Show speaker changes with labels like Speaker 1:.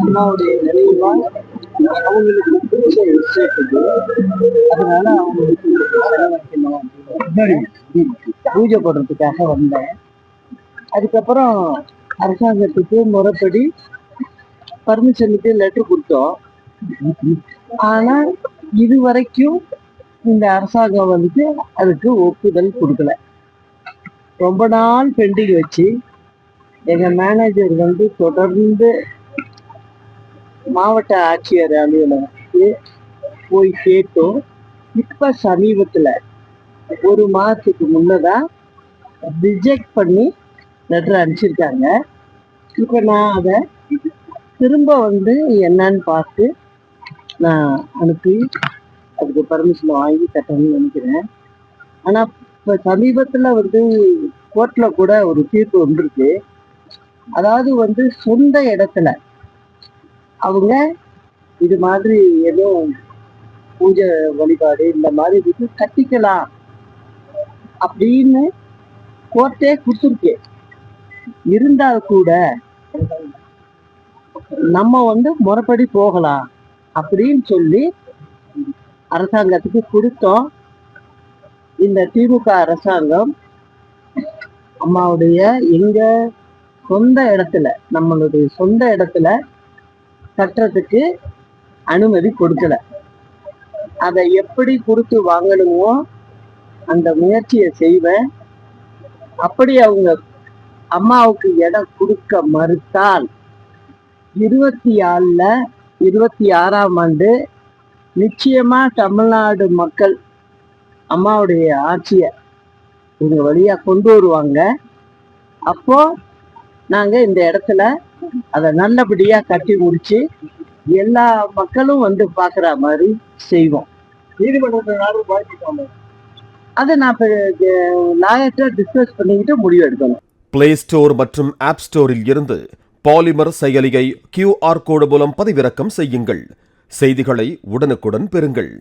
Speaker 1: அம்மாவுடைய நினைவா அவங்களுக்கு புதுசாக எஸ்டேட் அதனால அவங்களுக்கு செலவழிக்கணும் பூஜை போடுறதுக்காக வந்தேன். அதுக்கப்புறம் அரசாங்கத்துக்கு முறைப்படி பர்மிஷனுக்கு லெட்டர் கொடுத்தோம். ஆனால் இது வரைக்கும் இந்த அரசாங்கம் வந்து அதுக்கு ஒப்புதல் கொடுக்கல. ரொம்ப நாள் பெண்டிங் வச்சு எங்கள் மேனேஜர் வந்து தொடர்ந்து மாவட்ட ஆட்சியர் அலுவலகத்துக்கு போய் கேட்டோம். இப்ப சமீபத்துல ஒரு மாதத்துக்கு முன்னதா ரிஜெக்ட் பண்ணி லெட்டர் அனுப்பிச்சிருக்காங்க. இப்போ நான் அதை திரும்ப வந்து என்னன்னு பார்த்து நான் அனுப்பி அதுக்கு பர்மிஷன் வாங்கி கட்டணும்னு நினைக்கிறேன். ஆனால் இப்போ சமீபத்தில் வந்து கோர்ட்டில் கூட ஒரு தீர்ப்பு வந்திருக்கு. அதாவது வந்து சொந்த இடத்துல அவங்க இது மாதிரி எதுவும் பூஜை வழிபாடு இந்த மாதிரி இது கட்டிக்கலாம் அப்படின்னு கோர்ட்டே கொடுத்துருக்கு. இருந்தால் கூட நம்ம வந்து முறைப்படி போகலாம் அப்படின்னு சொல்லி அரசாங்கத்துக்கு கொடுத்தோம். இந்த திமுக அரசாங்கம் அம்மாவுடைய எங்க சொந்த இடத்துல நம்மளுடைய சொந்த இடத்துல கட்டுறதுக்கு அனுமதி கொடுக்கல. அதை எப்படி கொடுத்து வாங்கணுமோ அந்த முயற்சியை செய்வேன். அப்படி அவங்க அம்மாவுக்கு இடம் கொடுக்க மறுத்தால் இருபத்தி ஆறில் இருபத்தி ஆறாம் ஆண்டு நிச்சயமா தமிழ்நாடு மக்கள் அம்மாவுடைய ஆட்சியை இது வழியாக கொண்டு வருவாங்க. அப்போ நாங்கள் இந்த இடத்துல அதை நல்லபடியா கட்டி முடிச்சு எல்லா மக்களும் வந்து பாக்குற மாதிரி செய்வோம். நீதிமன்றத்தை அதை நான் இப்போ லாயர்கிட்ட டிஸ்கஸ் பண்ணிக்கிட்டு முடிவு எடுக்கணும்.
Speaker 2: பிளே ஸ்டோர் மற்றும் ஆப் ஸ்டோரில் இருந்து பாலிமர் செயலியை கியூஆர் கோடு மூலம் பதிவிறக்கம் செய்யுங்கள். செய்திகளை உடனுக்குடன் பெறுங்கள்.